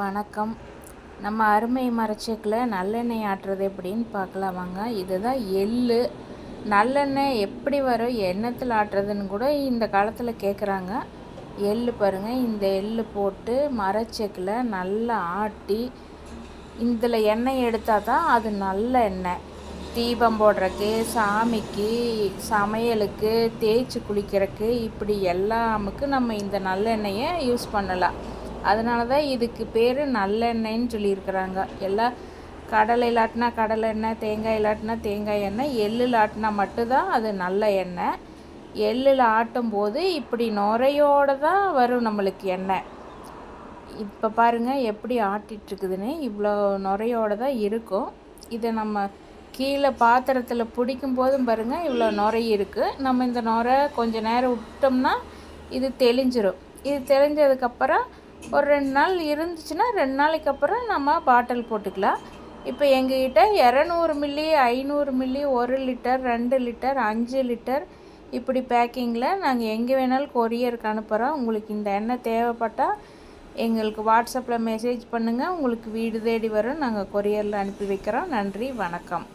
வணக்கம். நம்ம அருமை மரச்செக்கில் நல்லெண்ணெய் ஆட்டுறது எப்படின்னு பார்க்கலாம் வாங்க. இதுதான் எள்ளு. நல்லெண்ணெய் எப்படி வரும் எண்ணத்தில் ஆட்டுறதுன்னு கூட இந்த காலத்தில் கேட்குறாங்க எள்ளு பாருங்கள் இந்த எள்ளு போட்டு மரச்செக்கில் நல்லா ஆட்டி இதில் எண்ணெய் எடுத்தால் தான் அது நல்ல எண்ணெய். தீபம் போடுறக்கு சாமிக்கு சமையலுக்கு தேய்ச்சி குளிக்கிறக்கு இப்படி எல்லாமுக்கு நம்ம இந்த நல்லெண்ணெயை யூஸ் பண்ணலாம். அதனால தான் இதுக்கு பேர் நல்லெண்ணெய்ன்னு சொல்லியிருக்கிறாங்க. எல்லாம் கடலை இல்லாட்டினா கடலை எண்ணெய் தேங்காய் இல்லாட்டினா தேங்காய் எண்ணெய் எள்ளில் ஆட்டினா மட்டும்தான் அது நல்ல எண்ணெய். எள்ளில் ஆட்டும் போது இப்படி நுரையோடு தான் வரும் நம்மளுக்கு எண்ணெய். இப்போ பாருங்கள் எப்படி ஆட்டிகிட்ருக்குதுன்னு இவ்வளோ நுரையோடு தான் இருக்கும். இதை நம்ம கீழே பாத்திரத்தில் பிடிக்கும் போதும் பாருங்கள் இவ்வளோ நுரை இருக்குது நம்ம இந்த நுரை கொஞ்சம் நேரம் விட்டோம்னா இது தெளிஞ்சிடும் இது தெளிஞ்சதுக்கப்புறம் ஒரு ரெண்டு நாள் இருந்துச்சுன்னா ரெண்டு நாளைக்கு அப்புறம் நம்ம பாட்டில் போட்டுக்கலாம். இப்போ எங்ககிட்ட இரநூறு மில்லி ஐநூறு மில்லி ஒரு லிட்டர் ரெண்டு லிட்டர் அஞ்சு லிட்டர் இப்படி பேக்கிங்கில் நாங்கள் எங்கே வேணாலும் கொரியருக்கு அனுப்புகிறோம் உங்களுக்கு இந்த எண்ணெய் தேவைப்பட்டால் எங்களுக்கு வாட்ஸ்அப்பில் மெசேஜ் பண்ணுங்கள் உங்களுக்கு வீடு தேடி வரும். நாங்கள் கொரியரில் அனுப்பி வைக்கிறோம். நன்றி வணக்கம்.